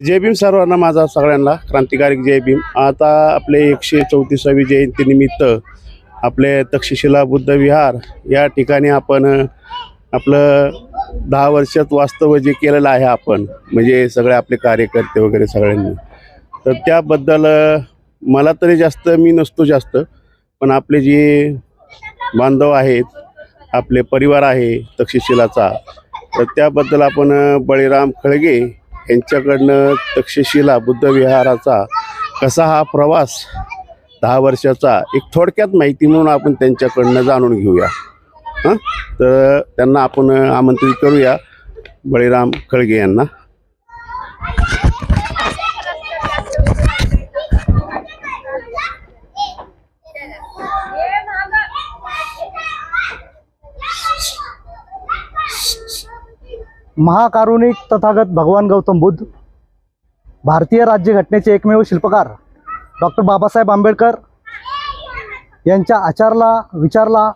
जय भीम सर्वांना माझा सगळ्यांना क्रांतिकारक जय भीम. आता आपले एकशे चौतीसावी जयंतीनिमित्त आपले तक्षशिला बुद्ध विहार या ठिकाणी आपण आपलं दहा वर्षात वास्तव जे केलेलं आहे आपण म्हणजे सगळे आपले कार्यकर्ते वगैरे सगळ्यांनी. तर त्याबद्दल मला तरी जास्त मी नसतो जास्त पण आपले जे बांधव आहेत आपले परिवार आहे तक्षशिलाचा तर त्याबद्दल आपण बळीराम खळगे यांच्याकडनं तक्षशिला बुद्धविहाराचा कसा हा प्रवास दहा वर्षाचा एक थोडक्यात माहिती म्हणून आपण त्यांच्याकडनं जाणून घेऊया. हां? तर त्यांना आपण आमंत्रित करूया. बळीराम खळगे यांना. महाकारुणिक तथागत भगवान गौतम बुद्ध भारतीय राज्यघटनेचे एकमेव शिल्पकार डॉक्टर बाबासाहेब आंबेडकर यांच्या आचारला विचारला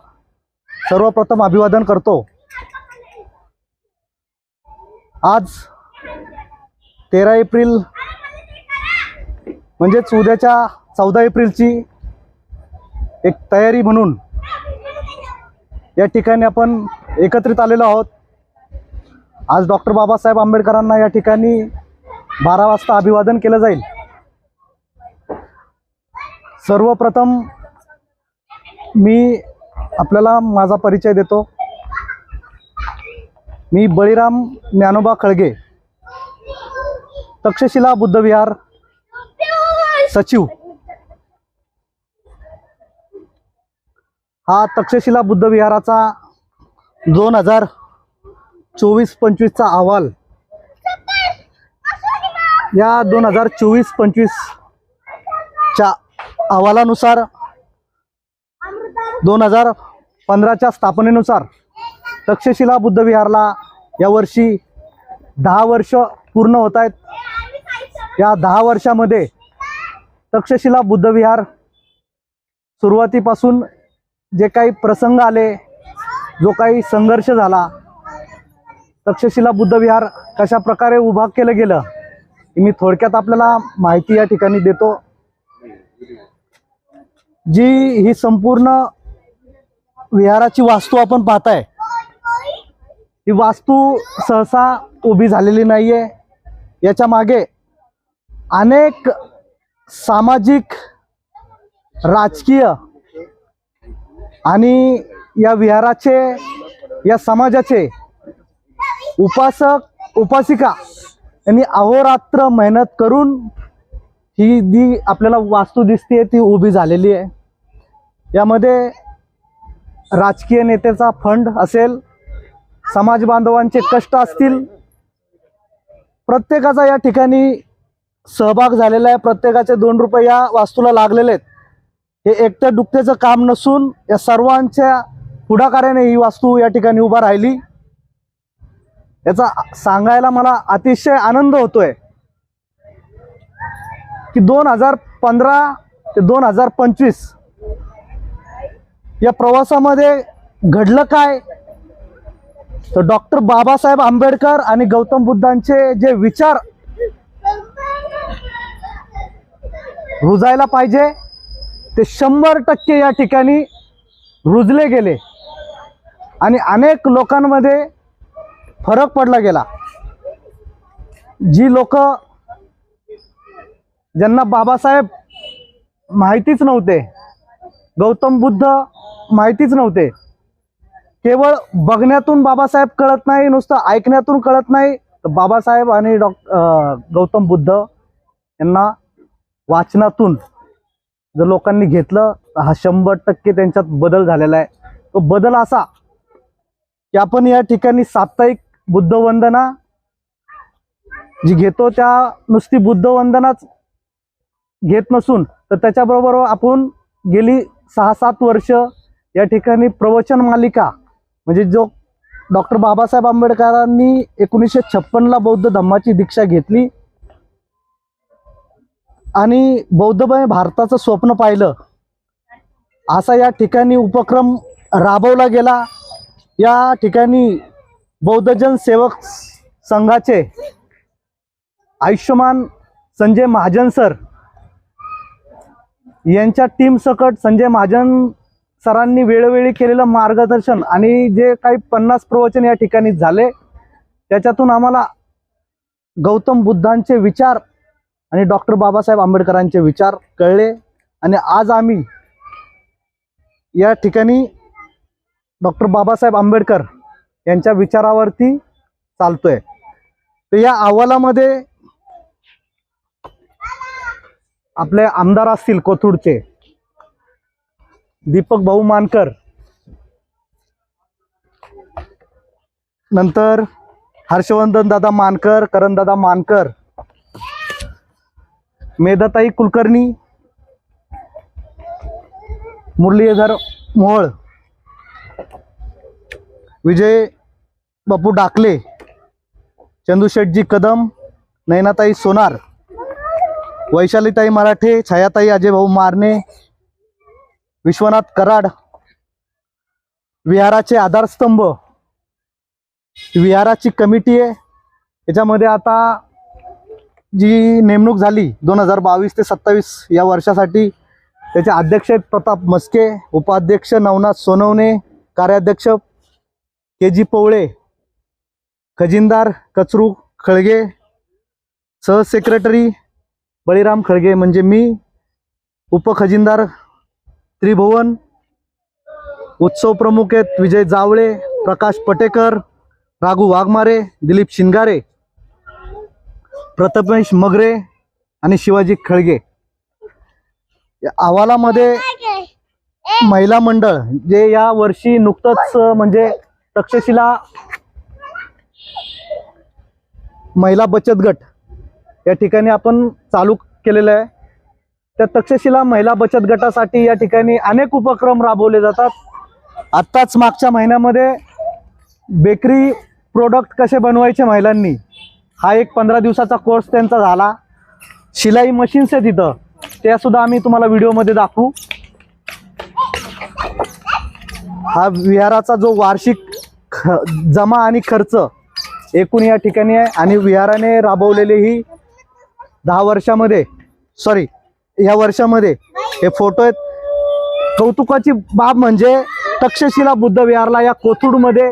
सर्वप्रथम अभिवादन करतो. आज तेरा एप्रिल म्हणजेच उद्याच्या चौदा एप्रिलची एक तयारी म्हणून या ठिकाणी आपण एकत्रित आलेलो आहोत. आज डॉक्टर बाबासाहेब आंबेडकरांना या ठिकाणी बारा वाजता अभिवादन केलं जाईल. सर्वप्रथम मी आपल्याला माझा परिचय देतो. मी बळीराम ज्ञानोबा खळगे तक्षशिला बुद्धविहार सचिव. हा तक्षशिला बुद्धविहाराचा दोन हजार चोवीस पंचवीसचा अहवाल. या दोन हजार चोवीस पंचवीसच्या अहवालानुसार दोन हजार पंधराच्या स्थापनेनुसार तक्षशिला बुद्धविहारला यावर्षी दहा वर्ष पूर्ण होत आहेत. या दहा वर्षामध्ये तक्षशिला बुद्धविहार सुरुवातीपासून जे काही प्रसंग आले जो काही संघर्ष झाला तक्षशिला बुद्धविहार कशा प्रकारे उभा केलं गेलं मी थोडक्यात आपल्याला माहिती या ठिकाणी देतो. जी ही संपूर्ण विहाराची वास्तू आपण पाहताय ही वास्तू सहसा उभी झालेली नाहीये. याच्या मागे अनेक सामाजिक राजकीय आणि या विहाराचे या समाजाचे उपासक उपासिका यांनी अहोरात्र मेहनत करून ही जी आपल्याला वास्तू दिसते ती उभी झालेली आहे. यामध्ये राजकीय नेत्याचा फंड असेल समाज बांधवांचे कष्ट असतील प्रत्येकाचा या ठिकाणी सहभाग झालेला आहे. प्रत्येकाचे दोन रुपये या वास्तूला लागलेले आहेत. हे एकटं डुकट्याचं काम नसून या सर्वांच्या पुढाकाराने ही वास्तू या ठिकाणी उभा राहिली. याचा सांगायला मला अतिशय आनंद होतोय. की दोन हजार पंधरा ते दोन हजार पंचवीस या प्रवासामध्ये घडलं काय? तर डॉक्टर बाबासाहेब आंबेडकर आणि गौतम बुद्धांचे जे विचार रुजायला पाहिजे ते शंभर टक्के या ठिकाणी रुजले गेले. आणि अनेक लोकांमध्ये फरक पडला गेला. जी लोक ज्यांना बाबासाहेब माहितीच नव्हते गौतम बुद्ध माहितीच नव्हते केवळ बघण्यातून बाबासाहेब कळत नाही नुसतं ऐकण्यातून कळत नाही तर बाबासाहेब आणि डॉ गौतम बुद्ध यांना वाचनातून जर लोकांनी घेतलं तर हा शंभर टक्के त्यांच्यात बदल झालेला आहे. तो बदल असा की आपण या ठिकाणी साप्ताहिक बुद्धवंदना जी घेतो त्या नुसती बुद्धवंदनाच घेत नसून तर त्याच्याबरोबर आपण गेली सहा सात वर्ष या ठिकाणी प्रवचन मालिका म्हणजे जो डॉक्टर बाबासाहेब आंबेडकरांनी एकोणीसशे छप्पनला बौद्ध धम्माची दीक्षा घेतली आणि बौद्धमय भारताचं स्वप्न पाहिलं असा या ठिकाणी उपक्रम राबवला गेला. या ठिकाणी बौद्धजन सेवक संघाचे आयुष्यमान संजय महाजन सर यांच्या टीम सकट संजय महाजन सरांनी वेळोवेळी केलेलं मार्गदर्शन आणि जे काही पन्नास प्रवचन या ठिकाणी झाले त्याच्यातून आम्हाला गौतम बुद्धांचे विचार आणि डॉक्टर बाबासाहेब आंबेडकरांचे विचार कळले आणि आज आम्ही या ठिकाणी डॉक्टर बाबासाहेब आंबेडकर यांच्या विचारावरती चालतोय. तर या अहवालामध्ये आपले आमदार असतील कोथरूडचे. दीपक भाऊ मानकर. नंतर हर्षवर्धन दादा मानकर करण दादा मानकर. मेधाताई कुलकर्णी. मुरलीधर मोहोळ. विजय बापू डाकले चंदूशेठजी कदम नैनाताई सोनार वैशालीताई मराठे छायाताई अजयभाऊ मारणे विश्वनाथ कराड विहाराचे आधारस्तंभ विहाराची कमिटी आहे. याच्यामध्ये आता जी नेमणूक झाली दोन हजार बावीस ते सत्तावीस या वर्षासाठी त्याचे अध्यक्ष आहेत प्रताप मस्के उपाध्यक्ष नवनाथ सोनवणे कार्याध्यक्ष के जी पवळे खजिनदार कचरू खळगे सहसेक्रेटरी बळीराम खळगे म्हणजे मी उपखजिनदार त्रिभुवन उत्सव प्रमुख आहेत विजय जावळे प्रकाश पटेकर राघू वाघमारे दिलीप शिंगारे प्रथमेश मगरे आणि शिवाजी खळगे. या अहवालामध्ये महिला मंडळ जे या वर्षी नुकतंच म्हणजे तक्षशिला महिला बचत गट या ठिकाणी आपण चालू केलेलं आहे. त्या तक्षशिला महिला बचत गटासाठी या ठिकाणी अनेक उपक्रम राबवले जातात. आत्ताच मागच्या महिन्यामध्ये बेकरी प्रोडक्ट कसे बनवायचे महिलांनी हा एक पंधरा दिवसाचा कोर्स त्यांचा झाला. शिलाई मशीन्स आहे तिथं त्यासुद्धा आम्ही तुम्हाला व्हिडिओमध्ये दाखवू. हा विहाराचा जो वार्षिक ख जमा आणि खर्च एकूण या ठिकाणी आहे आणि विहाराने राबवलेली ही दहा वर्षामध्ये सॉरी या वर्षामध्ये हे फोटो आहेत. कौतुकाची बाब म्हणजे तक्षशिला बुद्ध विहारला या कोथरूडमध्ये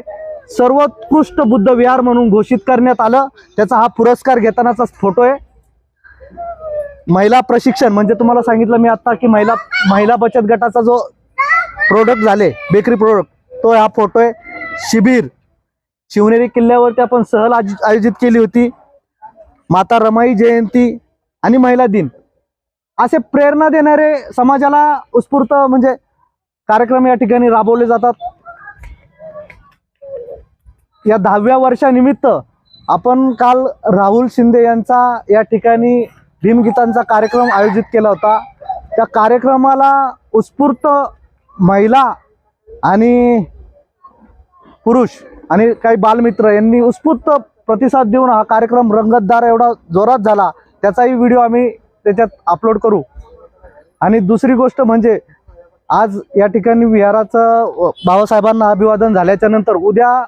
सर्वोत्कृष्ट बुद्ध विहार म्हणून घोषित करण्यात आलं. त्याचा हा पुरस्कार घेतानाचा फोटो आहे. महिला प्रशिक्षण म्हणजे तुम्हाला सांगितलं मी आता की महिला महिला बचत गटाचा जो प्रोडक्ट झाले बेकरी प्रोडक्ट तो हा फोटो आहे. शिबिर. शिवनेरी किल्ल्यावरती आपण सहल आयोजित आयोजित केली होती. माता रमाई जयंती आणि महिला दिन. असे प्रेरणा देणारे समाजाला उत्स्फूर्त म्हणजे कार्यक्रम या ठिकाणी राबवले जातात. या दहाव्या वर्षानिमित्त आपण काल राहुल शिंदे यांचा या ठिकाणी भीमगीतांचा कार्यक्रम आयोजित केला होता. त्या कार्यक्रमाला उत्स्फूर्त महिला आणि पुरुष आणि काही बालमित्र यांनी उत्स्फूर्त प्रतिसाद देऊन हा कार्यक्रम रंगतदार एवढा जोरात झाला त्याचाही व्हिडिओ आम्ही त्याच्यात अपलोड करू. आणि दुसरी गोष्ट म्हणजे आज या ठिकाणी विहाराचं बाबासाहेबांना अभिवादन झाल्याच्यानंतर उद्या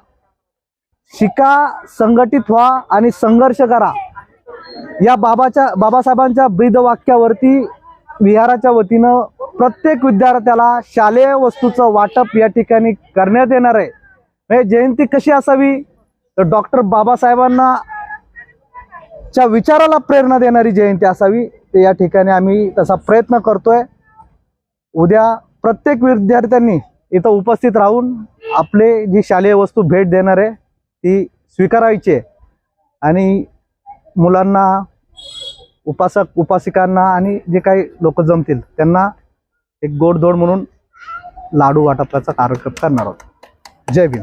शिका संघटित व्हा आणि संघर्ष करा. या बाबाच्या बाबासाहेबांच्या ब्रीद वाक्यावरती विहाराच्या वतीनं प्रत्येक विद्यार्थ्याला शालेय वस्तूचं वाटप या ठिकाणी करण्यात येणार आहे. हे जयंती कशी असावी? तर डॉक्टर बाबासाहेबांना च्या विचाराला प्रेरणा देणारी जयंती असावी ते या ठिकाणी आम्ही तसा प्रयत्न करतोय. उद्या प्रत्येक विद्यार्थ्यांनी इथं उपस्थित राहून आपले जी शालेय वस्तू भेट देणार आहे ती स्वीकारायची आहे. आणि मुलांना उपासक उपासिकांना आणि जे काही लोक जमतील त्यांना एक गोडधोड म्हणून लाडू वाटपाचा कार्यक्रम करणार आहोत. जय भीम.